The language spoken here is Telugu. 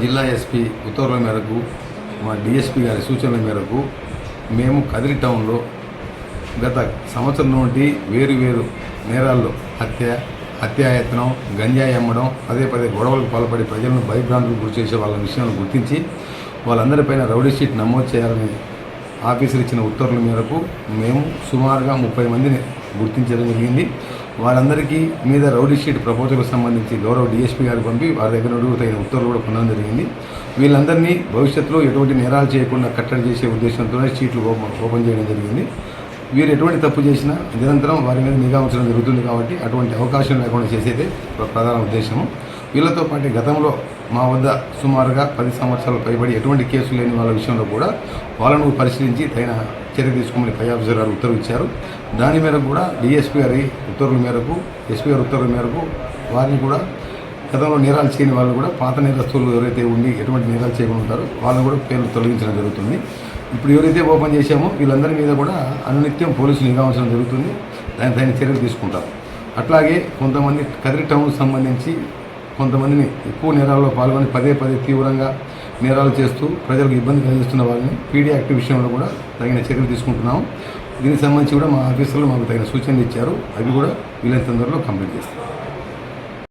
జిల్లా ఎస్పీ ఉత్తర్వుల మేరకు మా డిఎస్పీ గారి సూచనల మేరకు మేము కదిరి టౌన్లో గత సంవత్సరం నుండి వేరు వేరు నేరాల్లో హత్య హత్యాయత్నం గంజాయి అమ్మడం పదే పదే గొడవలకు పాల్పడి ప్రజలను భయభ్రాంతులకు గురి చేసే వాళ్ళ విషయాలను గుర్తించి వాళ్ళందరిపైన రౌడీ షీట్ నమోదు చేయాలని ఆఫీసులు ఇచ్చిన ఉత్తర్వుల మేరకు మేము సుమారుగా ముప్పై మందిని గుర్తించడం జరిగింది. వారందరికీ మీద రౌడీ షీట్ ప్రపోజల్కు సంబంధించి గౌరవ డిఎస్పీ గారు పంపి వారి దగ్గర నుండి తగిన ఉత్తర్వులు కూడా పొందడం జరిగింది. వీళ్ళందరినీ భవిష్యత్తులో ఎటువంటి నేరాలు చేయకుండా కట్టడి చేసే ఉద్దేశంతోనే షీట్లు ఓపెన్ ఓపెన్ చేయడం జరిగింది. వీరు ఎటువంటి తప్పు చేసినా నిరంతరం వారి మీద నిఘా ఉంచడం జరుగుతుంది కాబట్టి అటువంటి అవకాశం లేకుండా చేసేదే ప్రధాన ఉద్దేశము. వీళ్ళతో పాటు గతంలో మా వద్ద సుమారుగా పది సంవత్సరాలు పైబడి ఎటువంటి కేసులు లేని వాళ్ళ విషయంలో కూడా వాళ్ళను పరిశీలించి తగిన చర్య తీసుకోమని పై ఆఫీసర్ గారు ఉత్తర్వు ఇచ్చారు. దాని మేరకు కూడా డిఎస్పీ గారి ఉత్తర్వుల మేరకు ఎస్పీ గారి ఉత్తర్వుల మేరకు వారిని కూడా గతంలో నేరాలు చేయని వాళ్ళు కూడా పాత నేరస్తులు ఎవరైతే ఉండి ఎటువంటి నేరాలు చేయకుండా ఉంటారో వాళ్ళని కూడా పేర్లు తొలగించడం జరుగుతుంది. ఇప్పుడు ఎవరైతే ఓపెన్ చేశామో వీళ్ళందరి మీద కూడా అనునిత్యం పోలీసులు నిఘా ఉంచడం జరుగుతుంది. దాని తగిన చర్యలు తీసుకుంటారు. అట్లాగే కొంతమంది కదిరి టౌన్కి సంబంధించి కొంతమందిని ఎక్కువ నేరాల్లో పాల్గొని పదే పదే తీవ్రంగా నేరాలు చేస్తూ ప్రజలకు ఇబ్బంది కలిగిస్తున్న వారిని పీడీ యాక్ట్ విషయంలో కూడా తగిన చర్యలు తీసుకుంటున్నాము దీనికి సంబంధించి కూడా మా ఆఫీసర్లు మాకు తగిన సూచనలు ఇచ్చారు. అవి కూడా వీలైన తొందరలో కంప్లీట్ చేస్తాం.